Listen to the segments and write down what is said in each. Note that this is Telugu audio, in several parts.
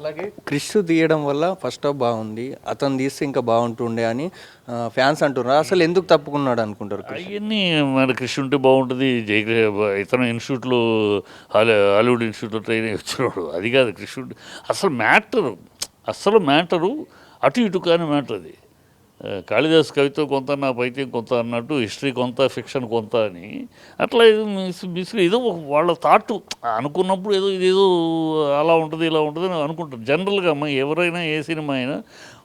అలాగే క్రిష్ తీయడం వల్ల ఫస్ట్ హాఫ్ బాగుంది అతను తీస్తే ఇంకా బాగుంటుండే అని ఫ్యాన్స్ అంటున్నారు. అసలు ఎందుకు తప్పుకున్నాడు అనుకుంటారు క్రిష్? అవన్నీ మన కృషి ఉంటే బాగుంటుంది. జై ఇతను ఇన్స్టిట్యూట్లో హాలీ హాలీవుడ్ ఇన్స్టిట్యూట్లో ట్రైన్ వచ్చినాడు. అది కాదు ఉంటే అసలు మ్యాటరు అసలు మ్యాటరు అటు ఇటు కాని మ్యాటర్ అది కాళిదాస్ కవిత్వం కొంత నా పైత్యం కొంత అన్నట్టు హిస్టరీ కొంత ఫిక్షన్ కొంత అని. అట్లా ఇది మిస్ మిస్ ఏదో వాళ్ళ థాట్ అనుకున్నప్పుడు ఏదో ఇదేదో అలా ఉంటుంది ఇలా ఉంటుంది అని అనుకుంటారు. జనరల్గా అమ్మ ఎవరైనా ఏ సినిమా అయినా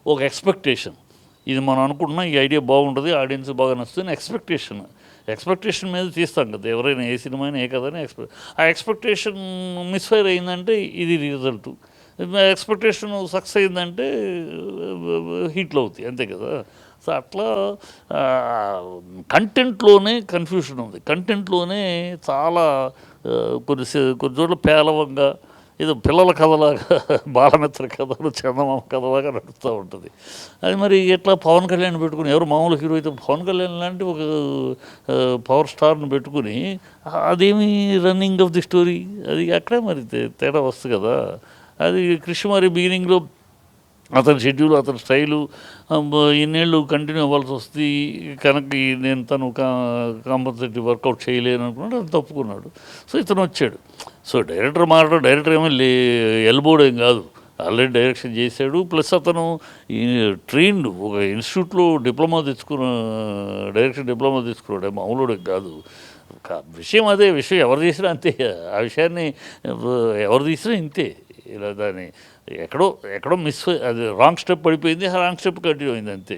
ఒక ఎక్స్పెక్టేషన్. ఇది మనం అనుకుంటున్నాం ఈ ఐడియా బాగుంటుంది ఆడియన్స్ బాగా నచ్చుతుంది ఎక్స్పెక్టేషన్. ఎక్స్పెక్టేషన్ మీద తీస్తాం కదా ఎవరైనా ఏ సినిమా అయినా ఏ కథ ఎక్స్పెక్ట్ ఆ ఎక్స్పెక్టేషన్ మిస్ఫైర్ అయిందంటే ఇది రిజల్ట్. ఎక్స్పెక్టేషన్ సక్సెస్ అయిందంటే హీట్లు అవుతాయి అంతే కదా. సో అట్లా కంటెంట్లోనే కన్ఫ్యూషన్ ఉంది. కంటెంట్లోనే చాలా కొన్ని కొన్ని చోట్ల పేలవంగా ఏదో పిల్లల కథలాగా బాలమిత్ర కథలు చందమామ కథలాగా నడుస్తూ ఉంటుంది. అది మరి ఎట్లా పవన్ కళ్యాణ్ పెట్టుకుని ఎవరు మామూలు హీరో అయితే పవన్ కళ్యాణ్ లాంటి ఒక పవర్ స్టార్ని పెట్టుకుని అదేమి రన్నింగ్ ఆఫ్ ది స్టోరీ? అది అక్కడే మరి తే- తేడా వస్తుంది కదా. అది కృష్ణ మరి బిగినింగ్లో అతని షెడ్యూల్ అతని స్టైలు ఇన్నేళ్ళు కంటిన్యూ అవ్వాల్సి వస్తుంది కనుక నేను తను కాంపన్సేటివ్ వర్కౌట్ చేయలేను అనుకున్నాడు అది తప్పుకున్నాడు. సో ఇతను వచ్చాడు. సో డైరెక్టర్ మారడం డైరెక్టర్ ఏమో లే ఎల్బోర్డ్ ఏం కాదు. ఆల్రెడీ డైరెక్షన్ చేశాడు. ప్లస్ అతను ఈ ట్రైన్డ్ ఒక ఇన్స్టిట్యూట్లో డిప్లొమా తెచ్చుకున్న డైరెక్షన్ డిప్లొమా తీసుకున్నాడు మామూలుడే కాదు. విషయం అదే విషయం ఎవరు చేసినా అంతే. ఆ విషయాన్ని ఎవరు తీసినా ఇంతే. ఇలా దాన్ని ఎక్కడో ఎక్కడో మిస్ అది రాంగ్ స్టెప్ పడిపోయింది ఆ రాంగ్ స్టెప్ కంటిన్యూ అయింది అంతే.